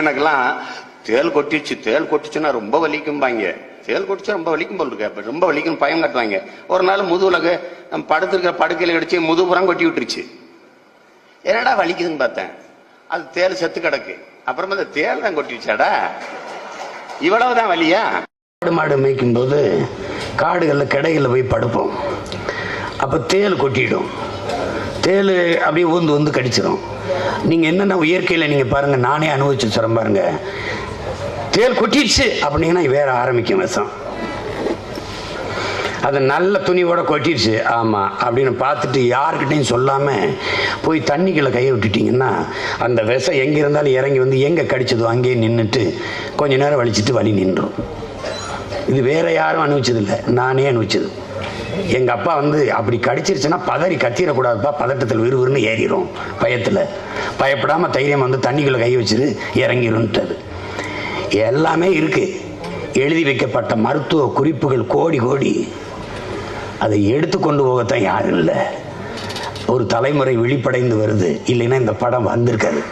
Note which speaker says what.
Speaker 1: எனக்கெல்லாம் தேல் கொட்டிடுச்சு தேல் கொட்டிச்சுன்னா ரொம்ப வலிக்கும்பாங்க. தேல் கொட்டிச்சா ரொம்ப வலிக்கும் போல் இருக்க. ரொம்ப வலிக்கும் பயம் காட்டுவாங்க. ஒரு நாள் முதுகுலக நம்ம படுத்திருக்கிற படுக்கையில் கடிச்சு முதுபுறம் கொட்டி விட்டுருச்சு. என்னடா வலிக்குதுன்னு பார்த்தேன். அது தேல் செத்து கிடக்கு. அப்புறமா அந்த தேல் தான் கொட்டிடுச்சாடா இவ்வளவுதான் வலியா?
Speaker 2: ஆடு மாடு மேய்க்கும் போது காடுகளில் கிடைகளில் போய் படுப்போம். அப்போ தேள் கொட்டிடும். தேள் அப்படியே ஊந்து வந்து கடிச்சிடும் நீங்கள் என்னென்ன இயற்கையில் நீங்கள் பாருங்கள் நானே அனுபவிச்சு சொல்கிறேன் பாருங்கள் தேள் கொட்டிடுச்சு அப்படிங்கன்னா வேற ஆரம்பிக்கும் விஷம். அது நல்ல துணியோட கொட்டிடுச்சு. ஆமாம் அப்படின்னு பார்த்துட்டு யாருக்கிட்டையும் சொல்லாமல் போய் தண்ணிக்குள்ளே கையை விட்டுட்டிங்கன்னா அந்த விஷம் எங்கே இருந்தாலும் இறங்கி வந்து எங்கே கடிச்சதோ அங்கேயே நின்றுட்டு கொஞ்ச நேரம் வலிச்சிட்டு வலி நின்றோம். இது வேற யாரும் அனுபவிச்சதில்லை. நானே அனுபவிச்சது. எங்க அப்பா வந்து அப்படி கடிச்சிருச்சுன்னா பதறி கத்திடக்கூடாதுப்பா பதட்டத்தில் விறுவிறுன்னு ஏறிடும் பயத்தில். பயப்படாமல் தைரியம் வந்து தண்ணிக்குள்ளே கை வச்சிரு இறங்கிடும்ன்றது எல்லாமே இருக்கு. எழுதி வைக்கப்பட்ட மருத்துவ குறிப்புகள் கோடி கோடி. அதை எடுத்து கொண்டு போகத்தான் யாரும் இல்லை. ஒரு தலைமுறை விழிப்படைந்து வருது. இல்லைன்னா இந்த படம் வந்திருக்காது.